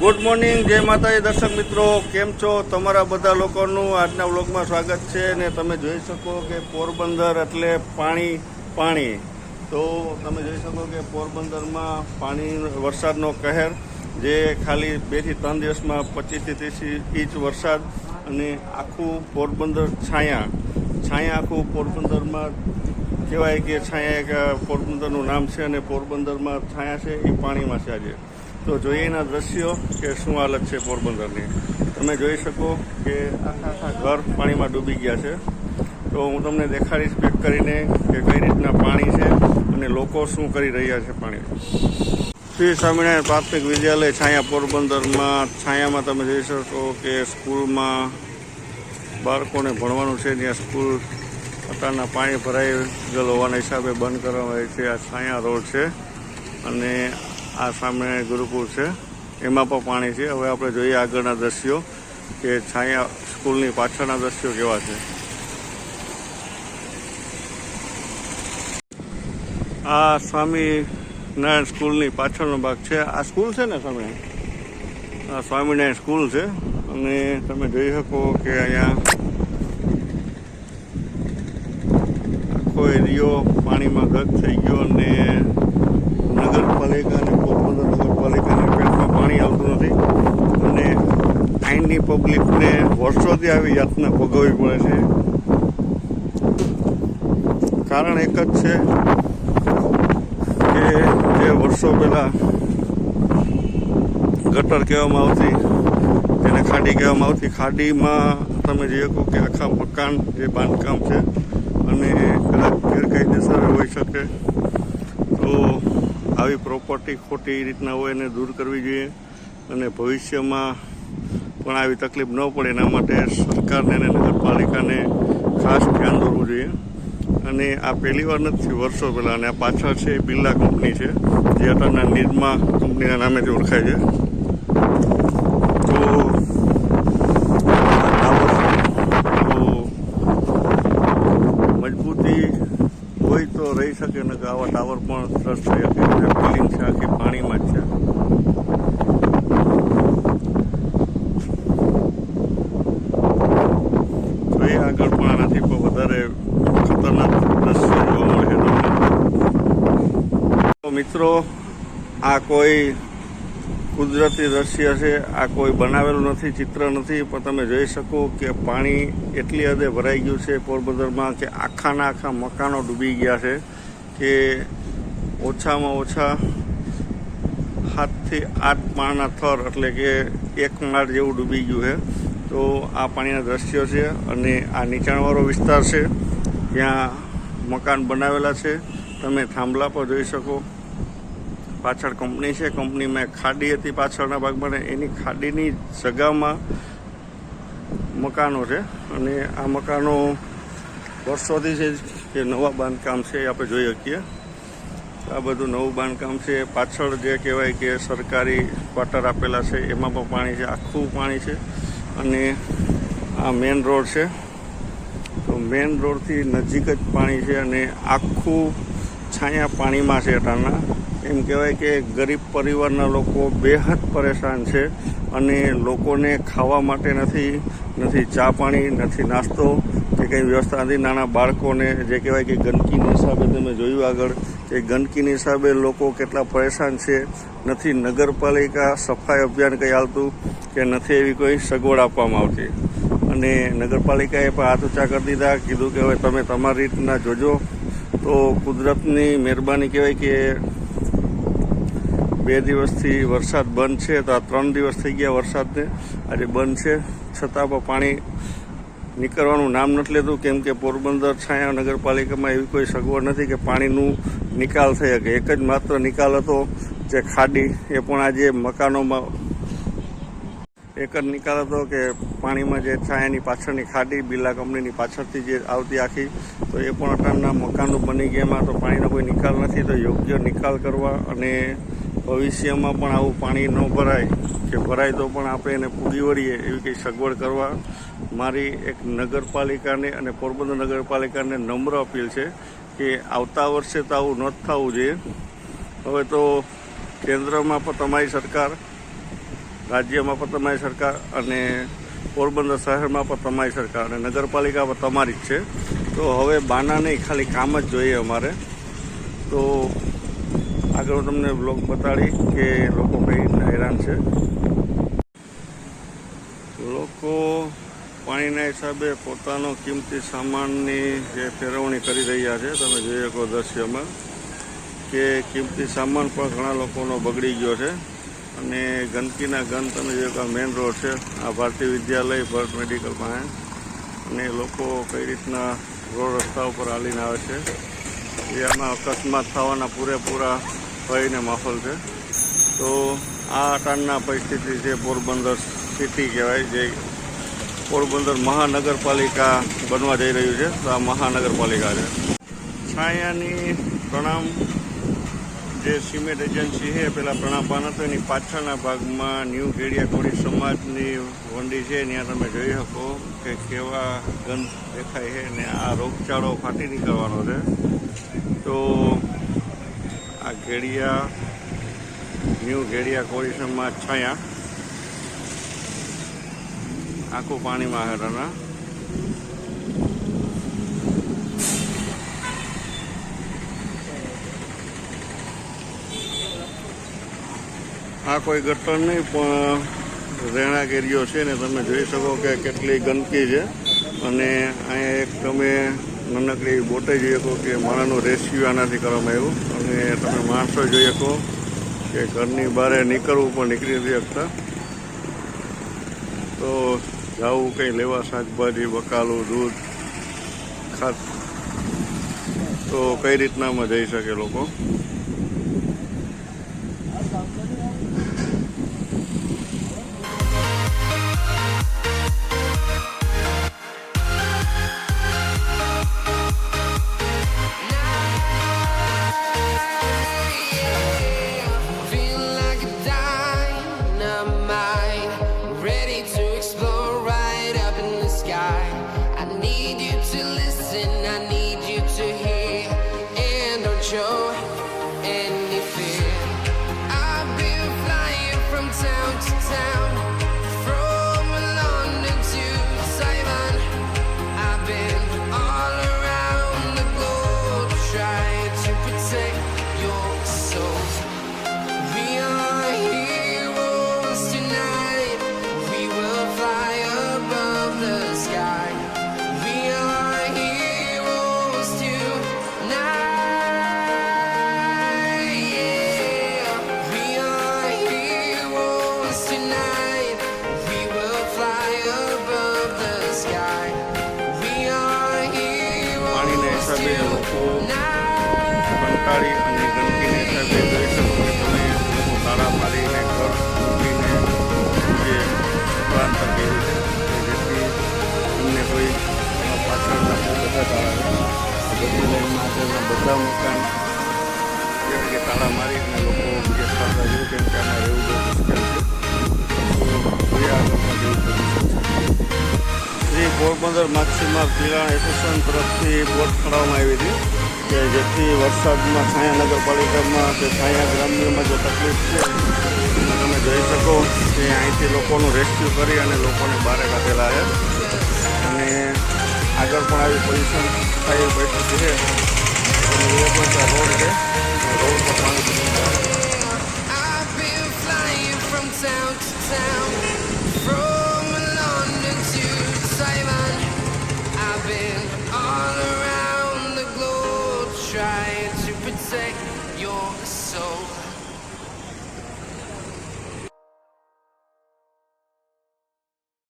Good morning જય માતાજી. દર્શક મિત્રો, કેમ છો? તમારા બધા લોકોનું આજના વ્લોગમાં સ્વાગત છે ને તમે જોઈ શકો કે પોરબંદર એટલે પાણી પાણી. તો તમે જોઈ શકો કે પોરબંદરમાં પાણી, વરસાદનો કહેર, જે ખાલી બેથી ત્રણ દિવસમાં પચીસથી ત્રીસ ઇંચ વરસાદ અને આખું પોરબંદર છાયા. છાયા આખું પોરબંદરમાં કહેવાય કે છાયા એક પોરબંદરનું નામ છે અને પોરબંદરમાં છાયા છે એ પાણીમાં છે આજે. તો જોઈએ એના દ્રશ્યો કે શું હાલત છે પોરબંદરની. તમે જોઈ શકો કે આખા આખા ઘર પાણીમાં ડૂબી ગયા છે. તો હું તમને દેખાડીશ, પેક કરીને કે કઈ રીતના પાણી છે અને લોકો શું કરી રહ્યા છે પાણી શ્રી સ્વામિનારાયણ પ્રાથમિક વિદ્યાલય છાયા પોરબંદરમાં. છાયામાં તમે જોઈ શકો કે સ્કૂલમાં બાળકોને ભણવાનું છે. ત્યાં સ્કૂલ અત્યારના પાણી ભરાઈ ગયેલ હોવાના હિસાબે બંધ કરવામાં આવી છે. આ છાયા રોડ છે અને આ સામે ગુરુકુળ છે. એમાં પણ પાણી છે. હવે આપણે જોઈએ આગળના દ્રશ્યો કે છાયા સ્કૂલની પાછળના દ્રશ્યો કેવા છે. આ સ્વામિનારાયણ સ્કૂલની પાછળનો ભાગ છે. આ સ્કૂલ છે ને સામે? આ સ્વામિનારાયણ સ્કૂલ છે. અને તમે જોઈ શકો કે અહીંયા આખો એરિયો પાણીમાં ગત થઈ ગયો અને નગરપાલિકા અને પોરબંદર નગરપાલિકાને પેટમાં પાણી આવતું નથી અને અહીંની પબ્લિકને વર્ષોથી આવી યાતના ભોગવવી પડે છે. કારણ એક જ છે કે જે વર્ષો પહેલાં ગટર કહેવામાં આવતી, જેને ખાડી કહેવામાં આવતી, ખાડીમાં તમે જે કહો કે આખા મકાન જે બાંધકામ છે અને કદાચ ગેરકાયદેસર હોઈ શકે, તો આવી પ્રોપર્ટી ખોટી રીતના હોય એને દૂર કરવી જોઈએ અને ભવિષ્યમાં પણ આવી તકલીફ ન પડે એના માટે સરકારને અને નગરપાલિકાને ખાસ ધ્યાન દોરવું જોઈએ. અને આ પહેલી વાર નથી, વર્ષો પહેલાં. અને આ પાછળ છે એ બિરલા કંપની છે, જે અત્યારના નિરમા કંપનીના નામેથી ઓળખાય છે. તો મજબૂતી હોય તો રહી શકે ને આવા ટાવર પણ ટ્રસ્ટ થઈ શકે બિલ્ડિંગ છે, આખી પાણીમાં જ છે તો એ આગળ પણ આનાથી પણ વધારે ખતરનાક દ્રશ્ય જોવા મળે મિત્રો, આ કોઈ કુદરતી દ્રશ્ય છે, આ કોઈ બનાવેલું નથી, ચિત્ર નથી, પણ તમે જોઈ શકો કે પાણી એટલી હદે ભરાઈ ગયું છે પોરબંદરમાં કે આખાના આખા મકાનો ડૂબી ગયા છે કે ઓછામાં ઓછા સાતથી આઠ માળના થર, એટલે કે એક માળ જેવું ડૂબી ગયું છે. તો આ પાણીના દ્રશ્યો છે અને આ નીચાણવાળો વિસ્તાર છે. ત્યાં મકાન બનાવેલા છે. તમે થાંભલા પર જોઈ શકો. પાછળ કંપની છે. કંપનીમાં ખાડી હતી પાછળના ભાગમાં એની ખાડીની જગામાં મકાનો છે. અને આ મકાનો વર્ષોથી છે કે નવા બાંધકામ છે એ આપણે જોઈ શકીએ. આ બધું નવું બાંધકામ છે. પાછળ જે કહેવાય કે સરકારી ક્વાર્ટર આપેલા છે. એમાં પણ પાણી છે. આખું પાણી છે. અને આ મેન રોડ છે. તો મેન રોડથી નજીક જ પાણી છે અને આખું છાયા પાણીમાં છે અટાના એમ કહેવાય કે ગરીબ પરિવારના લોકો બેહદ પરેશાન છે અને લોકોને ખાવા માટે નથી નથી ચા પાણી, નથી નાસ્તો, કે કંઈ વ્યવસ્થા નથી. નાના બાળકોને જે કહેવાય કે ગંદકીના હિસાબે તમે જોયું આગળ કે ગંદકીના હિસાબે લોકો કેટલા પરેશાન છે. નથી નગરપાલિકા સફાઈ અભિયાન કંઈ હાલતું? કે નથી એવી કોઈ સગવડ આપવામાં આવતી. અને નગરપાલિકાએ પણ હાથ ઊંચા કરી દીધા, કીધું કે હવે તમે તમારી રીતના જોજો. તો કુદરતની મહેરબાની કહેવાય કે બે દિવસથી વરસાદ બંધ છે, તો આ ત્રણ દિવસ થઈ ગયા વરસાદને. આજે બંધ છે. છતાં પણ પાણી નીકળવાનું નામ નથી લેતું કેમ કે પોરબંદર છાયા નગરપાલિકામાં એવી કોઈ સગવડ નથી કે પાણીનું નિકાલ થઈ શકે. એક જ માત્ર નિકાલ હતો, જે ખાડી, એ પણ આજે મકાનોમાં એક જ નિકાલ હતો કે પાણીમાં જે છાયાની પાછળની ખાડી, બિરલા કંપનીની પાછળથી જે આવતી આખી, તો એ પણ અટાણના મકાનો બની ગયામાં તો પાણીનો કોઈ નિકાલ નથી, તો યોગ્ય નિકાલ કરવા અને ભવિષ્યમાં પણ આવું પાણી ન ભરાય, કે ભરાય તો પણ આપણે એને પૂરી વળીએ એવી કંઈ સગવડ કરવા. મારી એક નગરપાલિકાને અને પોરબંદર નગરપાલિકાને નમ્ર અપીલ છે કે આવતા વર્ષે તો આવું ન થવું જોઈએ. હવે તો કેન્દ્રમાં પણ તમારી સરકાર રાજ્યમાં પણ તમારી સરકાર અને પોરબંદર શહેરમાં પણ તમારી સરકાર અને નગરપાલિકા પણ તમારી જ છે. તો હવે બાના નહીં, ખાલી કામ જ જોઈએ અમારે. તો આગળ હું તમને બ્લોગ બતાડી કે લોકો કઈ હેરાન છે. લોકો પાણીના હિસાબે પોતાનો કિંમતી સામાનની જે ફેરવણી કરી રહ્યા છે, તમે જોઈ શકો દ્રશ્યમાં, કે કિંમતી સામાન પણ ઘણા લોકોનો બગડી ગયો છે. અને ગંદકીના ગંદ તમે જોયો કે મેઇન રોડ છે, આ ભારતીય વિદ્યાલય ભરત મેડિકલ પાસે. અને લોકો કઈ રીતના રોડ રસ્તા ઉપર હાલીને આવે છે. એ આમાં અકસ્માત થવાના પૂરેપૂરા ભયને માહોલ છે. તો આ અટાણના પરિસ્થિતિ છે પોરબંદર સિટી કહેવાય, જે પોરબંદર મહાનગરપાલિકા બનવા જઈ રહ્યું છે. તો આ મહાનગરપાલિકા છે. છાયાની પ્રણામ જે સિમેન્ટ એજન્સી છે, પેલા પ્રણાપાન હતો, એની પાછળના ભાગમાં ન્યૂ કેડિયા કોળી સમાજની વંડી છે, ત્યાં તમે જોઈ શકો કે કેવા ગંધ દેખાય છે ને આ રોગચાળો ફાટી નીકળવાનો છે. તો આ ઘેડિયા, ન્યૂ ઘેડિયા કોળી સમાજ છાયા. આખું પાણીમાં હેરાના આ કોઈ ગટર નહીં, પણ રહેણાંક એરિયો છે ને તમે જોઈ શકો કે કેટલી ગંદકી છે. અને અહીંયા એક તમે નાનકડી બોટે જોઈ શકો કે માણાનું રેસ્ક્યુ આનાથી કરવામાં આવ્યું. અને તમે માણસો જોઈ શકો કે ઘરની બહાર નીકળવું પણ નીકળી નથી શકતા. તો જાવું કંઈ લેવા, શાકભાજી બકાલું દૂધ, ખાત. તો કઈ રીતનામાં જઈ શકે લોકો? આગળના બધા મકાન કે તાળા મારીને લોકો સ્થળ પર ગયું કેમ કે આમાં રહેવું બહુ મુશ્કેલ છે. એ આગળમાં જવું પડ્યું શ્રી પોરબંદર માછીમાર પિરાણ એસોસિએશન તરફથી બોટ ખડાવવામાં આવી હતી કે જેથી વરસાદમાં છાયા નગરપાલિકામાં કે છાયા ગ્રામ્યમાં જે તકલીફ છે તમે જોઈ શકો કે અહીંથી લોકોનું રેસ્ક્યુ કરી અને લોકોને બહાર કાઢેલા છે. અને આગળ પણ આવી પોઝિશન એવી પરિસ્થિતિ છે. અને એ પણ ત્યાં રોડ છે